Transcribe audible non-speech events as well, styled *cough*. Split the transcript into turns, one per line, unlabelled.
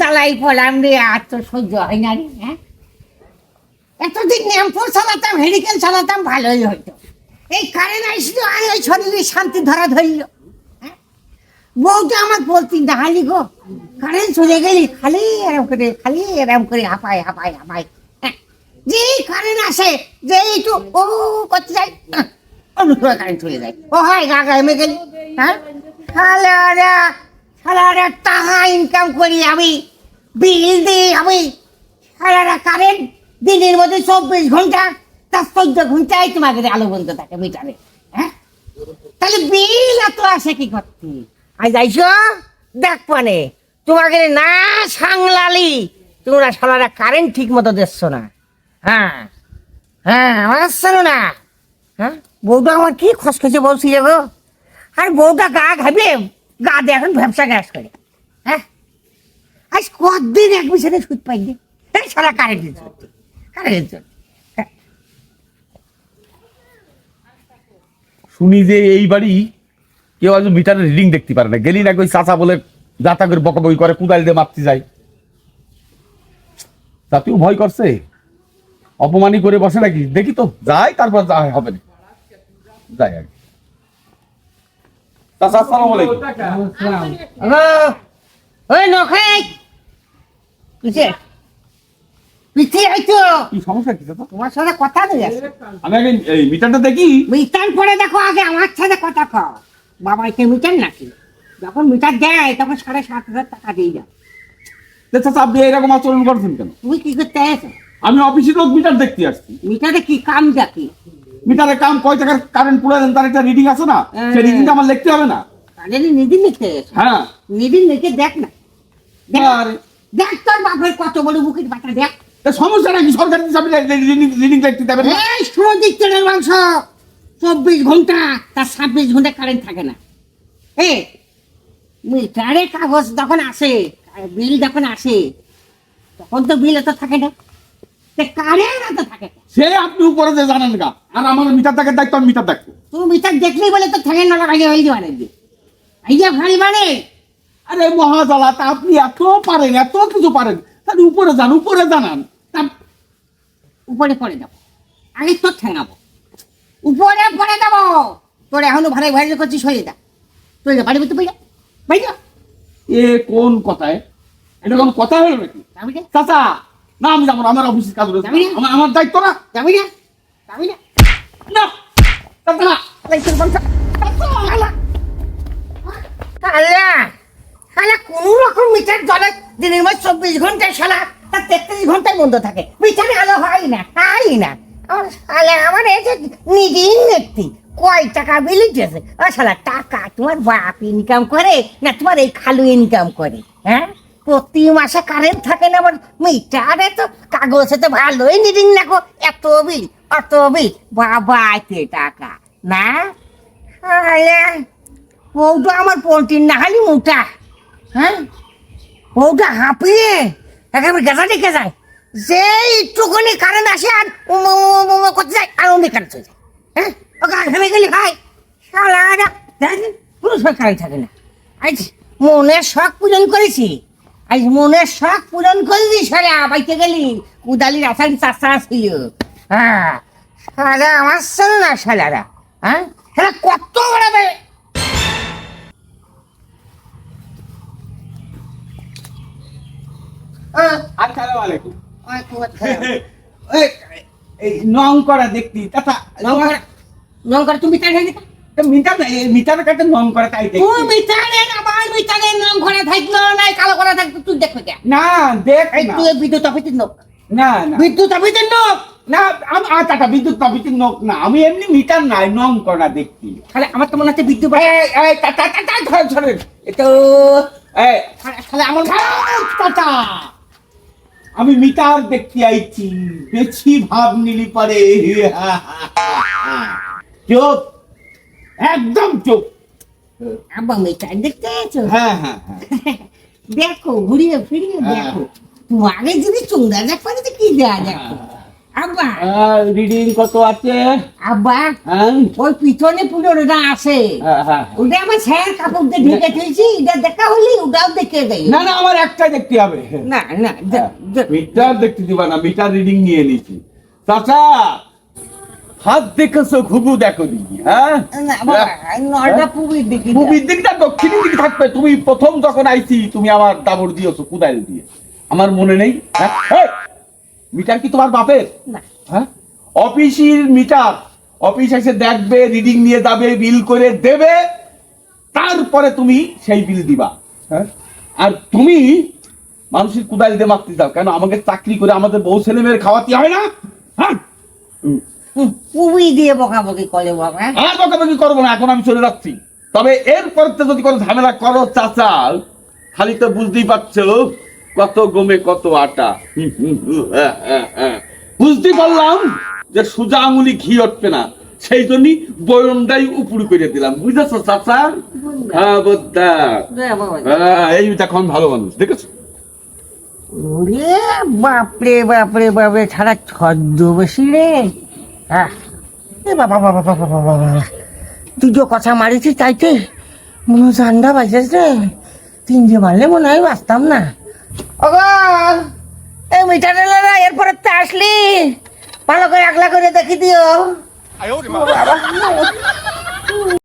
জ্বালাই পড়লাম রে? আর তো সহ্য হয় না রে হ্যাঁ? এতদিন চালাতাম চালাতাম, ভালোই হতো এই কারেন্ট আসলো, আর ওই শরীরে শান্তি ধরা ধরল? বউটা আমার বলতি গো কারেন্ট চলে গেলি খালি এরম করে, খালি এরম করে হাঁপায় হাঁপায় হাঁপায় হ্যাঁ? যেই কারেন্ট আসে, যে একটু ও করতে যাই অন্য কারেন্ট চলে যায়। ও হয় গা গা এমে গেলি হ্যাঁ? সালারা টাকা ইনকাম করি আমি বিল দিই আমি। সালারা কারেন্ট দিনের মধ্যে চব্বিশ ঘণ্টা তার চোদ্দ ঘন্টায় তোমাকে আলো বন্ধ থাকে মিটারে হ্যাঁ? তাহলে বিল এত আসে কি করতে? আজ আইসো দেখ পানে তোমাকে না সাংলালি তোমরা সালারা কারেন্ট ঠিক মতো দিচ্ছ না। হ্যাঁ? হ্যাঁ আমার শোনো না। হ্যাঁ? বউটা আমার কি খসখসে বলছিল গো আর বউটা গা ঘাবে এখন গ্যাস করে। হ্যাঁ? আজ কদিন এক সুদ এই সারা কারেন্টের জন্য কারেন্টের জন্য।
শুনি যে এই বাড়ি কেউ আজ মিটারের রিডিং দেখতে পারে না। গেলি না ওই চাচা বলে যাতা করে বকাবকি করে, কুদাল দিয়ে মাপতে যায়। তাতেও ভয় করছে। অপমানি করে বসে নাকি? দেখি তো, যাই, তারপর যা হয়, হবে না। যাই আগে চাচা আসসালামু আলাইকুম।
ওই নখাই কিসে পিছিয়ে আইছো।
কি সমস্যা কি চাচা?
তোমার সাথে কথা নেই
আমি আগে এই মিটারটা দেখি।
মিটার করে দেখো আগে আমার সাথে কথা কও। বাবা কে মিটার নাকি? যখন মিটার দেয় তখন সাড়ে সাত হাজার টাকা দিয়ে যাও
যে চাচা আপনি এরকম আচরণ করছেন কেন?
তুমি কি করতে
আমি অফিসে লোক মিটার দেখতে আসছি।
মিটারে কি কাম দেখি
মিটারে কাম কয় টাকার কারেন্ট পুরো দেন তার একটা রিডিং আছে না? সেই রিডিংটা আমার লিখতে হবে না?
তাহলে নিদিন লিখতে
হ্যাঁ।
নিদিন লিখে দেখ না। দেখ তোর বাপের কত বড় বুকের বাটা দেখ।
তা সমস্যা নাকি সরকারি হিসাবে রিডিং লিখতে দেবেন না।
এই মাংস। চব্বিশ ঘণ্টা তার ছাব্বিশ ঘণ্টা কারেন্ট থাকে না। এ মিটারে কাগজ যখন আসে বিল যখন আসে তখন তো বিল এত থাকে না কারেন্ট এত থাকে না।
সে আপনি উপরে যে জানেন গা আর আমার মিটার দেখার দায়িত্ব আমি মিটার দেখব
তুমি মিটার দেখলেই বলে তো হয়ে নাকি? ভারী মানে?
আরে মহাজালা তা আপনি এত পারেন এত কিছু পারেন। তাহলে উপরে যান উপরে জানান।
উপরে পড়ে যাব। আগে তোর ঠেঙাবো। উপরে পড়ে যাব। তোর এখনও ভাড়ায় ভাড়ি করছিস হয়ে যা। তুই বাড়ি বাইরা বাইরা
এ কোন কথায়? এটা কোন কথা হলো নাকি? চাচা না আমি যাব আমার অফিসের কাজ রয়েছে। আমার আমার দায়িত্ব না।
যাবি না? যাবি না? কোন রকম মিটার জলে দিনের মধ্যে চব্বিশ ঘন্টায় সালা তার তেত্রিশ ঘন্টায় বন্ধ থাকে। মিটারে আলো হয় না হয় না। আমার নেত্রী কয় টাকা শালা টাকা তোমার বাপ ইনকাম করে না তোমার এই খালু ইনকাম করে? প্রতি মাসে কারেন্ট থাকে না, আবার মিটারে তো কাগজে তো ভালোই নিদিন লাগো এত বিল, অত বিল। বাবা, এতে টাকা। না? বউটা আমার পোলট্রির না হালি মোটা। হ্যাঁ? বউটা হাঁপিয়ে। একেবারে গেজা দেখে যায় যে একটুখানি কারেন্ট আসে আর করতে যায়, আর অমনি কারেন্ট চলে যায়। হ্যাঁ? ও গা ঘেমে গেলে সালাটা দেখেন কোনো সময় কারেন্ট থাকে না। আজ মনের শখ পূরণ করেছি। আজ মনের শখ পূরণ করলি সারা বাইতে গেলি। কুদালির আসারি চাষা ছিল। হ্যাঁ সারা আমার শোনো না সালারা। হ্যাঁ সারা কত বেড়াবে
আসসালামু। আলাইকুম এই এই নং করা দেখতি চাচা
লঙ্কার তুমি তাই
মিটার মিটার কাটে নং করা তাই দেখি
তুই মিটারে আমার মিটারে নাম করা থাকল নাই কালো করা থাকতো তুই দেখবে
না দেখ
এই তুই বিদ্যুৎ অফিসের লোক।
না না।
বিদ্যুৎ অফিসের লোক?
না আমি আচ্ছা আচ্ছা, বিদ্যুৎ না। আমি এমনি মিটার নাই নং করা দেখছি।
তাহলে আমার তো মনে হচ্ছে বিদ্যুৎ
ধরে,
তাহলে আমার
টাটা। আমি মিটার দেখতে আইছি বেশি ভাব নিলি পারে। *laughs* চুপ। একদম চুপ।
আব্বা মিটার দেখতে আছো
হ্যাঁ হ্যাঁ হ্যাঁ। *laughs*
দেখো ঘুরিয়ে ফিরিয়ে
হ্যাঁ।
দেখো। আগে যদি চুঙ্গা পারে তো কি দেয়া দেখো? আব্বা
রিডিং কত আছে?
আব্বা
হ্যাঁ।
ওই পিছনে পুজোটা আছে।
হ্যাঁ, হ্যাঁ।
ওটা আমার স্যার কাপড় দিয়ে ঢেকে দিয়েছি এটা দেখা হলি ওটাও দেখে দেয়।
না না আমার একটাই দেখতে হবে।
না না
মিটার দেখতে দিবা না মিটার রিডিং নিয়ে নিছি চাচা হাত দেখেছ ঘুঘু দেখো হ্যাঁ?
না পুবির দিকে
দিকটা দক্ষিণের দিকে থাকবে। তুমি প্রথম যখন আইছি তুমি আমার দাবর দিয়েছ কুদাইল দিয়ে। আমার মনে নেই হ্যাঁ? মিটার কি তোমার বাপের? হ্যাঁ? অফিসের মিটার। অফিস এসে দেখবে রিডিং নিয়ে যাবে বিল করে দেবে। তারপরে তুমি সেই বিল দিবা হ্যাঁ? আর তুমি মানুষের কুদাল দিয়ে মারতে যাও কেন? আমাকে চাকরি করে আমাদের বউ ছেলে মেয়ের খাওয়াতে হয় না? হ্যাঁ।
পুবি দিয়ে বকাবকি করে বাবা
আর বকাবকি করব না এখন আমি চলে যাচ্ছি। তবে এরপর যদি কোনো ঝামেলা করো চাচা খালি তো বুঝতেই পারছ কত গমে কত আটা। হ্যাঁ, হ্যাঁ, হ্যাঁ। বুঝতে পারলাম যে সোজা আঙুলি ঘি উঠবে না। সেই জন্যই বয়নটাই উপর করে দিলাম। বুঝেছ চাচা হ্যাঁ হ্যাঁ এই দেখুন ভালো মানুষ দেখেছ?
বাপরে বাপরে বাপরে ছাড়া ছদ্ম বেশি রে। হ্যাঁ। এ বাবা বাবা বাবা বাবা বাবা দুটো কথা মারিছি তাইতে মনে হচ্ছে আন্ডা রে। তিনটে মারলে মনে হয় বাঁচতাম না। ওগো এই মিঠা না এরপরে তো আসলি। ভালো করে একলা করে দেখি দিও। বাবা।